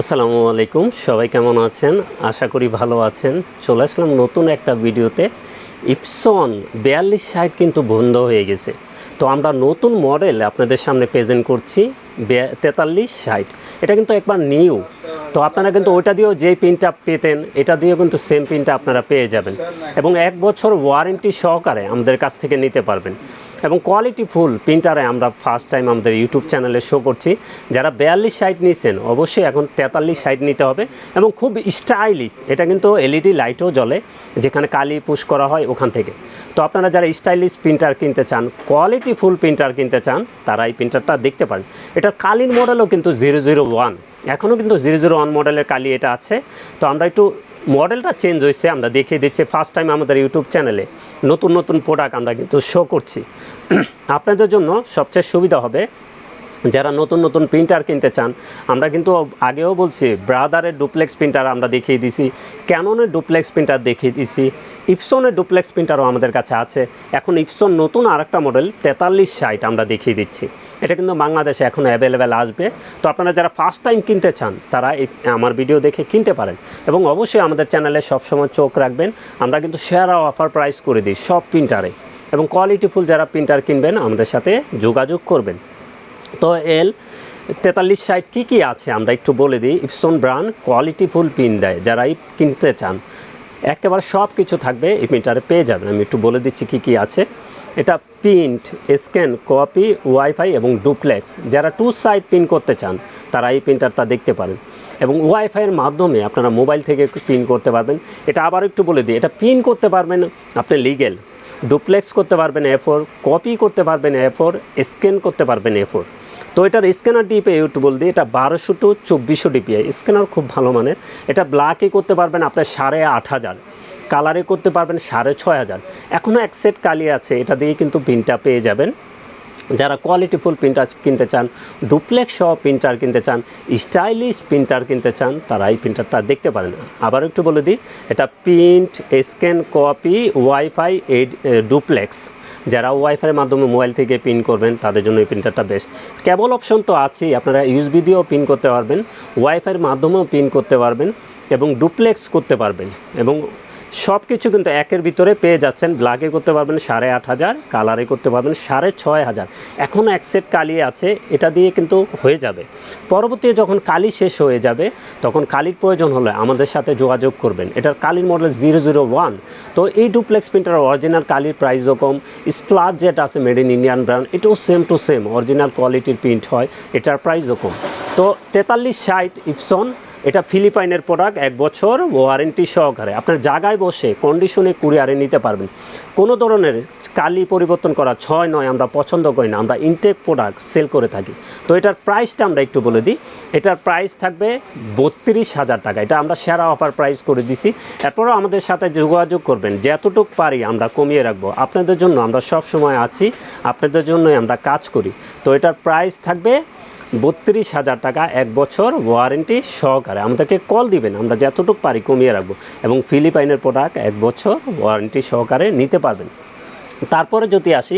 আসসালামু আলাইকুম, সবাই কেমন আছেন? আশা করি ভালো আছেন। চলে আসলাম নতুন একটা ভিডিওতে। ইপসন বিয়াল্লিশ ষাট কিন্তু বন্ধ হয়ে গেছে। তো আমরা নতুন মডেল আপনাদের সামনে প্রেজেন্ট করছি তেতাল্লিশ ষাট। এটা কিন্তু একবার নিউ তো আপনারা কিন্তু ওইটা দিয়েও যেই পিনটা পেতেন, এটা দিয়েও কিন্তু সেম পিনটা আপনারা পেয়ে যাবেন। এবং এক বছর ওয়ারেন্টি সহকারে আমাদের কাছ থেকে নিতে পারবেন। এবং কোয়ালিটি ফুল প্রিন্টারে আমরা ফার্স্ট টাইম আমাদের ইউটিউব চ্যানেলে শো করছি। যারা বিয়াল্লিশ সাইট নিয়েছেন অবশ্যই এখন তেতাল্লিশ সাইট নিতে হবে এবং খুব স্টাইলিশ এটা কিন্তু এলইডি লাইটও জ্বলে, যেখানে কালি পুশ করা হয় ওখান থেকে। তো আপনারা যারা স্টাইলিশ প্রিন্টার কিনতে চান কোয়ালিটি ফুল প্রিন্টার কিনতে চান, তারা এই প্রিন্টারটা দেখতে পারেন। এটার কালির মডেলও কিন্তু জিরো জিরো ওয়ান এখনও কিন্তু জিরো জিরো ওয়ান মডেলের কালি এটা আছে। তো আমরা একটু মডেলটা চেঞ্জ হয়েছে, আমরা দেখিয়ে দিচ্ছি ফার্স্ট টাইম আমাদের ইউটিউব চ্যানেলে নতুন নতুন প্রোডাক্ট আমরা কিন্তু শো করছি। আপনাদের জন্য সবচেয়ে সুবিধা হবে যারা নতুন নতুন প্রিন্টার কিনতে চান, আমরা কিন্তু আগেও বলছি ব্রাদারের ডুপ্লেক্স প্রিন্টার আমরা দেখিয়ে দিছি ক্যাননের ডুপ্লেক্স প্রিন্টার দেখিয়ে দিছি ইপসনের ডুপ্লেক্স প্রিন্টারও আমাদের কাছে আছে। এখন ইপসন নতুন আরেকটা মডেল তেতাল্লিশ ষাট আমরা দেখিয়ে দিচ্ছি। এটা কিন্তু বাংলাদেশে এখন অ্যাভেলেবেল আসবে। তো আপনারা যারা ফার্স্ট টাইম কিনতে চান, তারা আমার ভিডিও দেখে কিনতে পারেন। এবং অবশ্যই আমাদের চ্যানেলে সবসময় চোখ রাখবেন। আমরা কিন্তু শেয়ার অফার প্রাইস করে দিই সব প্রিন্টারে এবং কোয়ালিটিফুল যারা প্রিন্টার কিনবেন, আমাদের সাথে যোগাযোগ করবেন। তো এল তেতাল্লিশ সাইট কী কী আছে? আমরা একটু বলে দিই। ইপসন ব্র্যান্ড কোয়ালিটিফুল পিন দেয়। যারা কিনতে চান, একেবারে সব কিছু থাকবে এই প্রিন্টারে পেয়ে যাবেন। আমি একটু বলে দিচ্ছি কী কী আছে। এটা প্রিন্ট, স্ক্যান, কপি, ওয়াইফাই এবং ডুপ্লেক্স। যারা টু সাইড পিন করতে চান, তারা এই প্রিন্টারটা দেখতে পারেন। এবং ওয়াইফাইয়ের মাধ্যমে আপনারা মোবাইল থেকে পিন করতে পারবেন। এটা আবার একটু বলে দিই। এটা পিন করতে পারবেন আপনি লিগেল। ডুপ্লেক্স করতে পারবেন এ ফোর কপি করতে পারবেন এ ফোর স্ক্যান করতে পারবেন এ ফোর তো এটার স্ক্যানার ডিপে বল বলতে এটা বারোশো টু চব্বিশশো ডিপিআই স্ক্যানার খুব ভালো মানের। এটা ব্ল্যাকে করতে পারবেন আপনার সাড়ে আট হাজার। কালারে করতে পারবেন সাড়ে ছয় হাজার। এখনও এক সেট কালি আছে, এটা দিয়ে কিন্তু পিনটা পেয়ে যাবেন। যারা কোয়ালিটিফুল প্রিন্টার কিনতে চান ডুপ্লেক্স সহ প্রিন্টার কিনতে চান স্টাইলিশ প্রিন্টার কিনতে চান, তারা এই প্রিন্টারটা দেখতে পারেন। আবার একটু বলে দিই, এটা প্রিন্ট স্ক্যান কপি ওয়াইফাই এই ডুপ্লেক্স যারা ওয়াইফাইয়ের মাধ্যমে মোবাইল থেকে পিন করবেন, তাদের জন্য এই প্রিন্টারটা বেস্ট কেবল অপশন তো আছেই, আপনারা ইউএসবি দিয়েও পিন করতে পারবেন ওয়াইফাইয়ের মাধ্যমেও পিন করতে পারবেন, এবং ডুপ্লেক্স করতে পারবেন, এবং সব কিছু কিন্তু একের ভিতরে পেয়ে যাচ্ছেন। ব্ল্যাকে করতে পারবেন সাড়ে আট হাজার কালারে করতে পারবেন সাড়ে ছয় হাজার। এখনও এক সেট কালি আছে, এটা দিয়ে কিন্তু হয়ে যাবে। পরবর্তীতে যখন কালি শেষ হয়ে যাবে, তখন কালির প্রয়োজন হলে আমাদের সাথে যোগাযোগ করবেন। এটার কালির মডেল জিরো জিরো ওয়ান তো এই ডুপ্লেক্স প্রিন্টার অরিজিনাল কালির প্রাইসও কম স্প্লাস যেটা আছে মেড ইন ইন্ডিয়ান ব্র্যান্ড এটাও সেম টু সেম অরিজিনাল কোয়ালিটির প্রিন্ট হয়, এটার প্রাইসও কম তো তেতাল্লিশ ষাট ইপসন এটা ফিলিপাইনের প্রোডাক্ট এক বছর ওয়ারেন্টি সহকারে। আপনার জায়গায় বসে কন্ডিশনে কুরিয়ারে নিতে পারবেন। কোনো ধরনের কালি পরিবর্তন করা, ছয়, নয়, আমরা পছন্দ করি না, আমরা ইনটেক প্রোডাক্ট সেল করে থাকি। তো এটার প্রাইসটা আমরা একটু বলে দিই। এটার প্রাইস থাকবে বত্রিশ হাজার টাকা। এটা আমরা সেরা অফার প্রাইস করে দিছি। এরপরও আমাদের সাথে যোগাযোগ করবেন। যতটুক পারি আমরা কমিয়ে রাখব। আপনাদের জন্য আমরা সব সময় আছি। আপনাদের জন্যই আমরা কাজ করি। তো এটার প্রাইস থাকবে বত্রিশ হাজার টাকা এক বছর ওয়ারেন্টি সহকারে। আমাদেরকে কল দিবেন, আমরা যতটুকু পারি কমিয়ে রাখব এবং ফিলিপাইনের প্রোডাক্ট এক বছর ওয়ারেন্টি সহকারে নিতে পারবেন। তারপরে যদি আসি,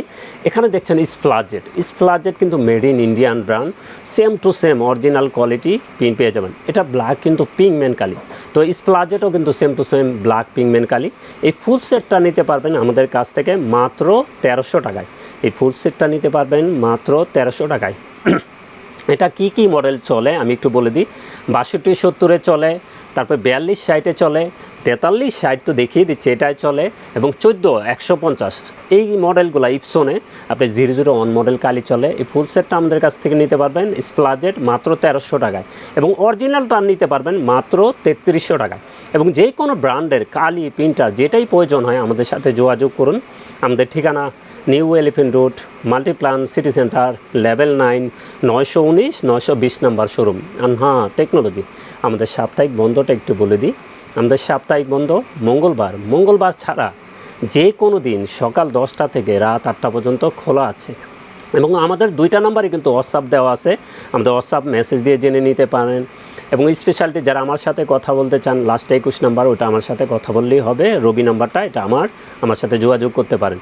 এখানে দেখছেন স্প্লাজেট স্প্লাজেট কিন্তু made in Indian brand same to same original quality pin পেয়ে যাবেন। এটা ব্ল্যাক কিন্তু পিংমেন কালি। তো স্প্লাজেটও কিন্তু same to same black pigment কালি। এই ফুল সেটটা নিতে পারবেন আমাদের কাছ থেকে মাত্র তেরোশো টাকায়। এই ফুল সেটটা নিতে পারবেন মাত্র তেরোশো টাকায়। এটা কি কি মডেল চলে? আমি একটু বলে দিই। বাষট্টি সত্তরে চলে তারপর বিয়াল্লিশ ষাটে চলে, তেতাল্লিশ ষাট তো দেখিয়ে দিচ্ছে এটাই চলে, এবং চোদ্দ, একশো পঞ্চাশ। এই মডেলগুলো ইপসনে আপনি জিরো জিরো ওয়ান মডেল কালি চলে, এই ফুল সেটটা আমাদের কাছ থেকে নিতে পারবেন স্প্লাজেট মাত্র তেরোশো টাকায়, এবং অরিজিনালটা নিতে পারবেন মাত্র তেত্রিশশো টাকায়। এবং যে কোনো ব্র্যান্ডের কালি, প্রিন্টার, যেটাই প্রয়োজন হয় আমাদের সাথে যোগাযোগ করুন। আমাদের ঠিকানা New Elephant Road Multiplan City Centre level nine নয়শো উনিশ, নয়শো বিশ নাম্বার শোরুম হ্যাঁ টেকনোলজি। আমাদের সাপ্তাহিক বন্ধটা একটু বলে দিই। আমাদের সাপ্তাহিক বন্ধ মঙ্গলবার। মঙ্গলবার ছাড়া যে কোনো দিন সকাল দশটা থেকে রাত আটটা পর্যন্ত খোলা আছে। এবং আমাদের দুইটা নাম্বারই কিন্তু হোয়াটসঅ্যাপ দেওয়া আছে। আমাদের হোয়াটসঅ্যাপ মেসেজ দিয়ে জেনে নিতে পারেন। এবং স্পেশালিটি যারা আমার সাথে কথা বলতে চান লাস্ট একুশ নাম্বার, ওটা আমার সাথে কথা বললেই হবে। রবি নাম্বারটা, এটা আমার। আমার সাথে যোগাযোগ করতে পারেন।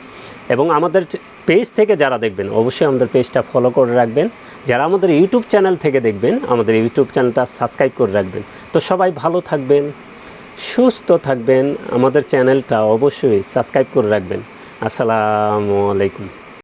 এবং আমাদের পেজ থেকে যারা দেখবেন, অবশ্যই আমাদের পেজটা ফলো করে রাখবেন। যারা আমাদের ইউটিউব চ্যানেল থেকে দেখবেন, আমাদের ইউটিউব চ্যানেলটা সাবস্ক্রাইব করে রাখবেন। তো সবাই ভালো থাকবেন, সুস্থ থাকবেন। আমাদের চ্যানেলটা অবশ্যই সাবস্ক্রাইব করে রাখবেন। আসসালামু আলাইকুম।